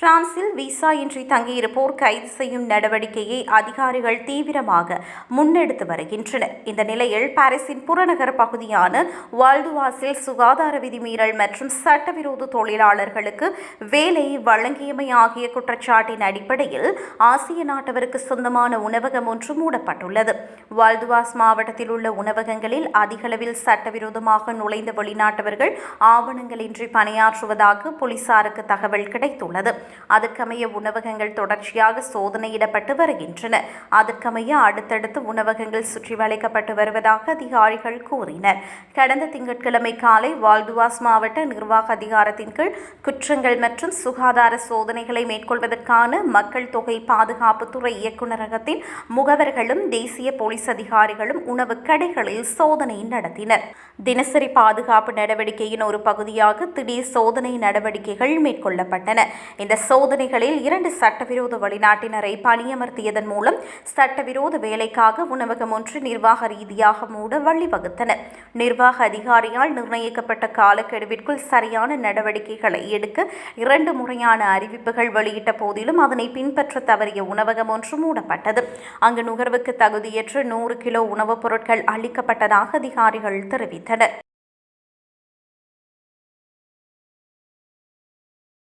பிரான்சில் விசா இன்றி தங்கியிருப்போர் கைது செய்யும் நடவடிக்கையை அதிகாரிகள் தீவிரமாக முன்னெடுத்து வருகின்றனர். இந்த நிலையில் பாரிஸின் புறநகர் பகுதியான வால்டுவாஸில் சுகாதார விதிமீறல் மற்றும் சட்டவிரோத தொழிலாளர்களுக்கு வேலை வழங்கியமை ஆகிய குற்றச்சாட்டின் அடிப்படையில் ஆசிய நாட்டவருக்கு சொந்தமான உணவகம் ஒன்று மூடப்பட்டுள்ளது. வால்டுவாஸ் மாவட்டத்தில் உள்ள உணவகங்களில் அதிகளவில் சட்டவிரோதமாக நுழைந்த வெளிநாட்டவர்கள் ஆவணங்களின்றி பணியாற்றுவதாக போலீசாருக்கு தகவல் கிடைத்துள்ளது. அதற்கமைய உணவகங்கள் தொடர்ச்சியாக சோதனையிடப்பட்டு வருகின்றன. அதற்கமைய அடுத்தடுத்து உணவகங்கள் சுற்றி வளைக்கப்பட்டு வருவதாக அதிகாரிகள் கூறினர். கடந்த திங்கட்கிழமை காலை வால்துவாஸ் மாவட்ட நிர்வாக அதிகாரத்தின் கீழ் குற்றங்கள் மற்றும் சுகாதார சோதனைகளை மேற்கொள்வதற்கான மக்கள் தொகை பாதுகாப்புத்துறை இயக்குநரகத்தின் முகவர்களும் தேசிய போலீஸ் அதிகாரிகளும் உணவு கடைகளில் சோதனை நடத்தினர். தினசரி பாதுகாப்பு நடவடிக்கையின் ஒரு பகுதியாக திடீர் சோதனை நடவடிக்கைகள் மேற்கொள்ளப்பட்டன. இந்த சோதனைகளில் இரண்டு சட்டவிரோத வெளிநாட்டினரை பணியமர்த்தியதன் மூலம் சட்டவிரோத வேலைக்காக உணவகம் ஒன்று நிர்வாக ரீதியாக மூட வழிவகுத்தன நிர்வாக அதிகாரியால் நிர்ணயிக்கப்பட்ட காலக்கெடுவிற்குள் சரியான நடவடிக்கைகளை எடுக்க இரண்டு முறையான அறிவிப்புகள் வெளியிட்ட போதிலும் அதனை பின்பற்ற தவறிய உணவகம் ஒன்று மூடப்பட்டது. அங்கு நுகர்வுக்கு தகுதியற்ற நூறு கிலோ உணவுப் பொருட்கள் அளிக்கப்பட்டதாக அதிகாரிகள் தெரிவித்தனர்.